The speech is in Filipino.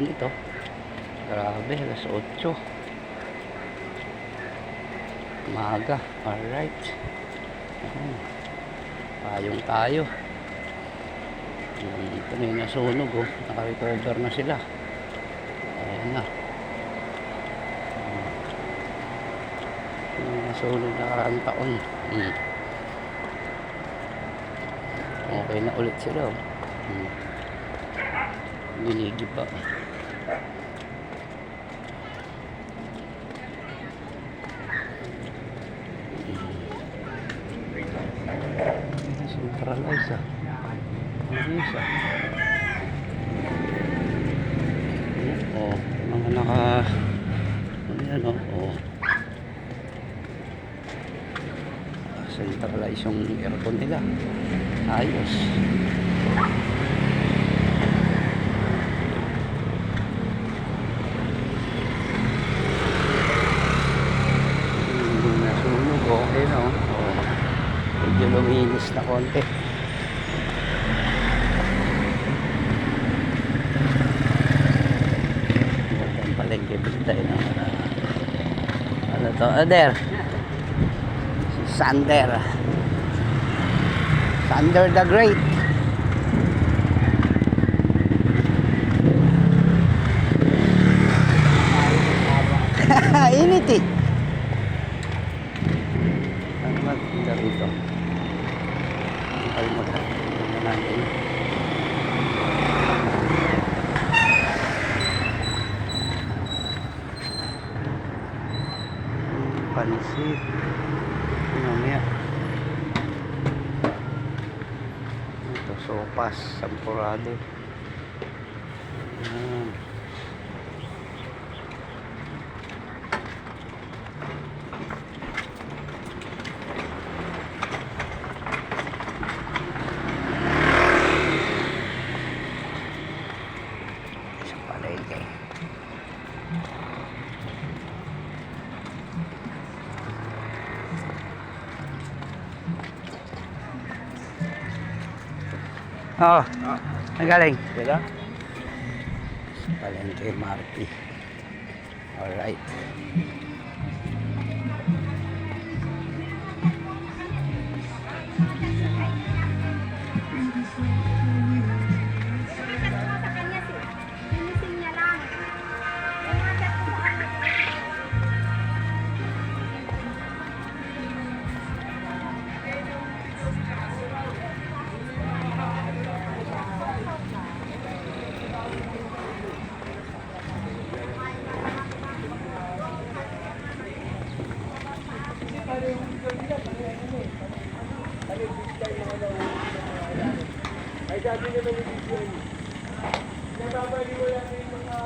init oh. Grabe, alas 8. Maga. Alright. Ayan. Payong tayo. Hmm, Ito na yung nasunog oh. Nakarecover na sila. Ayan na. Hmm. Ito yung nasunog na karang taon. Hmm. Okay na ulit sila oh. Hmm. Ginigib pa. Centralize ah. Oh, mga naka... Ano yan oh. oh. Yung aircon nila. Ayos. Hindi nasunog. Okay na oh. oh. Medyo luminis na konti. Magandang palengke tayo ng uh, ano to? Ader. Si Sander. Sander the Great. Init eh. Ano kayo maganda natin? Pansit. Mamaya. Ito, sopas, sampurado. Ayan. Oh, nagaling. Wala? Sa palengke, Marty. Alright. Nababaliwala na yung mga...